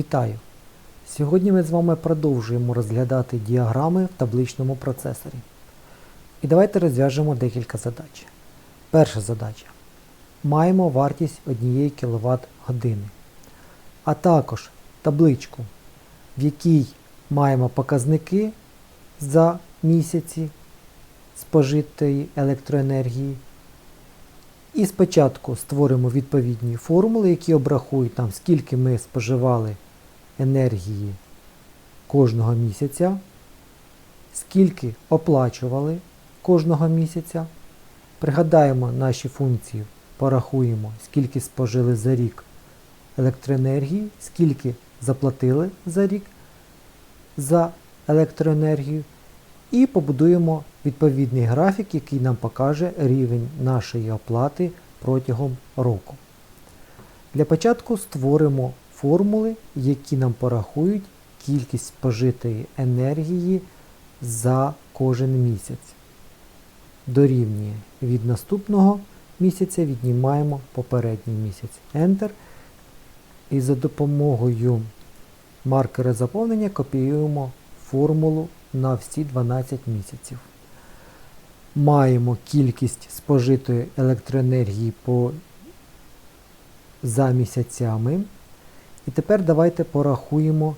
Вітаю! Сьогодні ми з вами продовжуємо розглядати діаграми в табличному процесорі. І давайте розв'яжемо декілька задач. Перша задача. Маємо вартість 1 кВт години, а також табличку, в якій маємо показники за місяці спожитої електроенергії. І спочатку створимо відповідні формули, які обрахують нам, скільки ми споживали енергії кожного місяця, скільки оплачували кожного місяця. Пригадаємо наші функції, порахуємо, скільки спожили за рік електроенергії, скільки заплатили за рік за електроенергію. І побудуємо відповідний графік, який нам покаже рівень нашої оплати протягом року. Для початку створимо формули, які нам порахують кількість спожитої енергії за кожен місяць. Дорівнює від наступного місяця віднімаємо попередній місяць Enter. І за допомогою маркера заповнення копіюємо формулу на всі 12 місяців. Маємо кількість спожитої електроенергії по за місяцями. І тепер давайте порахуємо,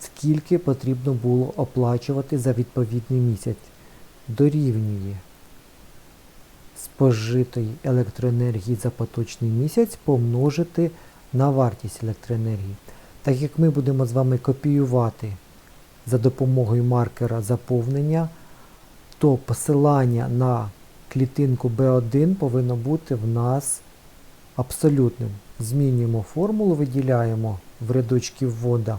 скільки потрібно було оплачувати за відповідний місяць. Дорівнює спожитої електроенергії за поточний місяць помножити на вартість електроенергії. Так як ми будемо з вами копіювати за допомогою маркера заповнення, то посилання на клітинку B1 повинно бути в нас абсолютним. Змінюємо формулу, виділяємо в рядочки ввода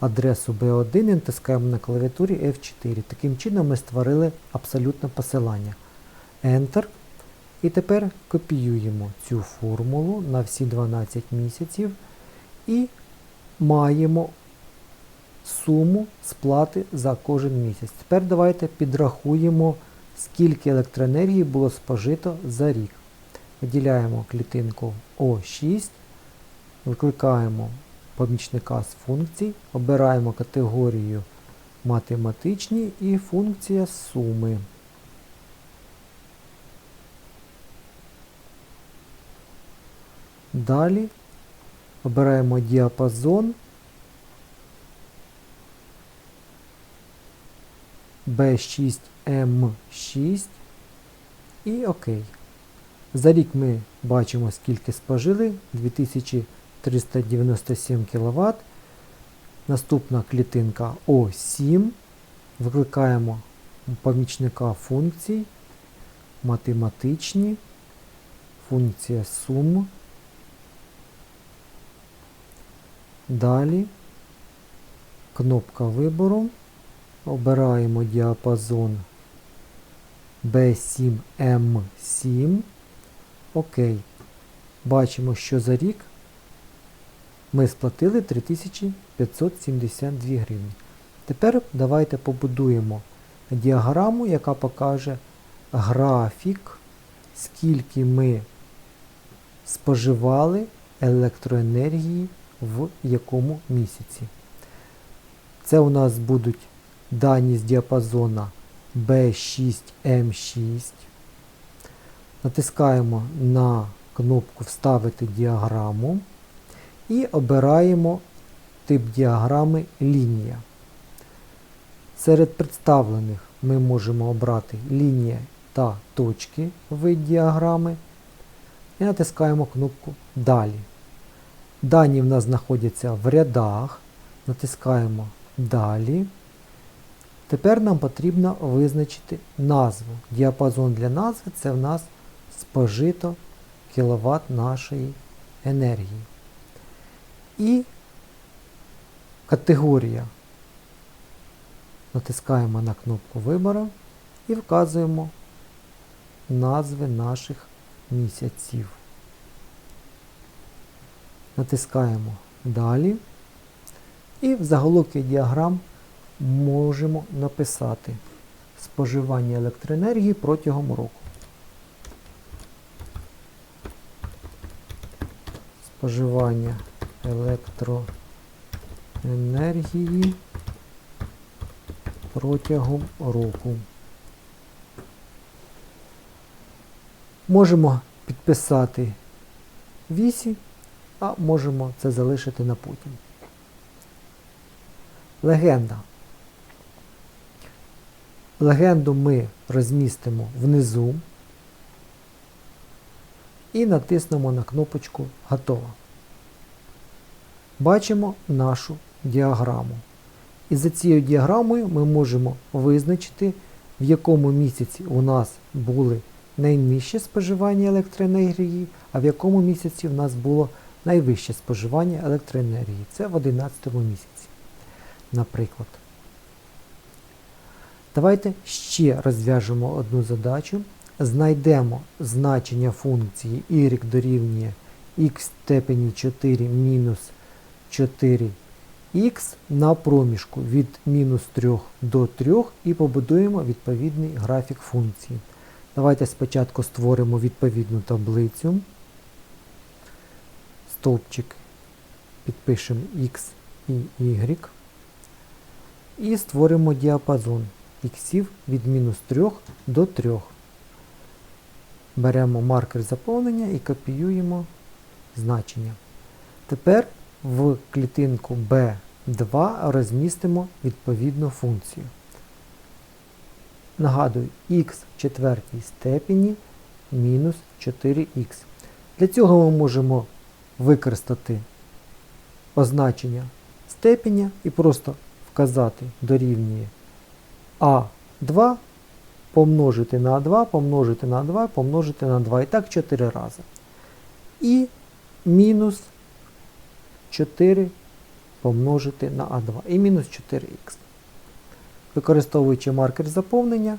адресу B1 і натискаємо на клавіатурі F4. Таким чином ми створили абсолютне посилання. Enter. І тепер копіюємо цю формулу на всі 12 місяців і маємо суму сплати за кожен місяць. Тепер давайте підрахуємо, скільки електроенергії було спожито за рік. Виділяємо клітинку О6, викликаємо помічника з функцій, обираємо категорію математичні і функція суми. Далі обираємо діапазон B6M6 і ОК. За рік ми бачимо, скільки спожили 2397 кВт. Наступна клітинка О7. Викликаємо помічника функцій, математичні, функція сум. Далі кнопка вибору. Обираємо діапазон B7M7. Окей. Бачимо, що за рік ми сплатили 3572 гривні. Тепер давайте побудуємо діаграму, яка покаже графік, скільки ми споживали електроенергії в якому місяці. Це у нас будуть дані з діапазона B6M6. Натискаємо на кнопку Вставити діаграму і обираємо тип діаграми лінія. Серед представлених ми можемо обрати лінія та точки вид діаграми і натискаємо кнопку Далі. Дані в нас знаходяться в рядах. Натискаємо Далі. Тепер нам потрібно визначити назву. Діапазон для назви це в нас спожито кВт нашої енергії. І категорія. Натискаємо на кнопку вибору і вказуємо назви наших місяців. Натискаємо Далі. І в заголовки діаграм можемо написати споживання електроенергії протягом року. Споживання електроенергії протягом року. Можемо підписати вісі, а можемо це залишити на потім. Легенда. Легенду ми розмістимо внизу і натиснемо на кнопочку Готово. Бачимо нашу діаграму. І за цією діаграмою ми можемо визначити, в якому місяці у нас були найнижче споживання електроенергії, а в якому місяці в нас було найвище споживання електроенергії. Це в 11 місяці, наприклад. Давайте ще розв'яжемо одну задачу. Знайдемо значення функції y дорівнює x степені 4 мінус 4х на проміжку від мінус 3 до 3 і побудуємо відповідний графік функції. Давайте спочатку створимо відповідну таблицю. Стовпчик підпишемо x і y. І створимо діапазон іксів від мінус 3 до 3. Беремо маркер заповнення і копіюємо значення. Тепер в клітинку B2 розмістимо відповідну функцію. Нагадую, х в четвертій степені мінус 4х. Для цього ми можемо використати означення степеня і просто вказати дорівнює А2 помножити на А2, помножити на А2, помножити на 2. І так 4 рази. І мінус 4 помножити на А2 і мінус 4х. Використовуючи маркер заповнення,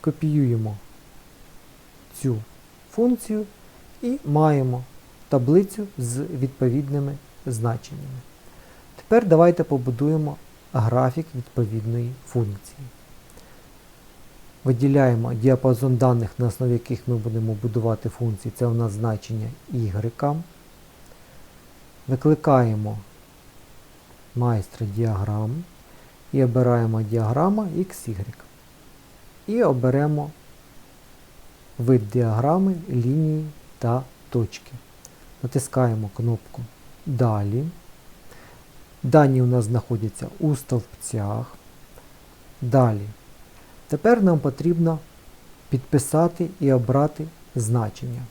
копіюємо цю функцію і маємо таблицю з відповідними значеннями. Тепер давайте побудуємо графік відповідної функції. Виділяємо діапазон даних, на основі яких ми будемо будувати функції. Це у нас значення y. Викликаємо майстра діаграм і обираємо діаграма XY. І оберемо вид діаграми, лінії та точки. Натискаємо кнопку Далі. Дані у нас знаходяться у стовпцях. Далі. Тепер нам потрібно підписати і обрати значення.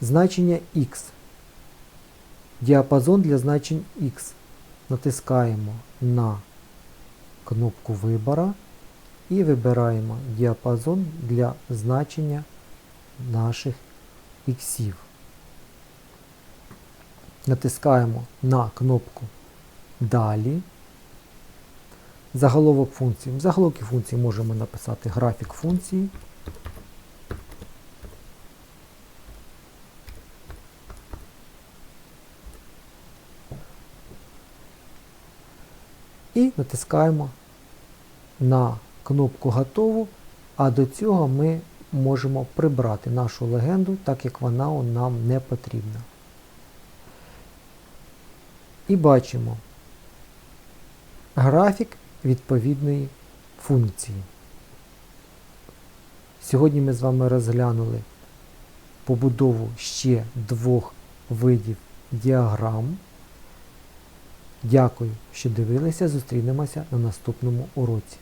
Значення X. Діапазон для значень X. Натискаємо на кнопку вибора і вибираємо діапазон для значення наших іксів. Натискаємо на кнопку Далі. Заголовок функції. В заголовки функції можемо написати графік функції. І натискаємо на кнопку Готово, а до цього ми можемо прибрати нашу легенду, так як вона нам не потрібна. І бачимо графік відповідної функції. Сьогодні ми з вами розглянули побудову ще двох видів діаграм. Дякую, що дивилися. Зустрінемося на наступному уроці.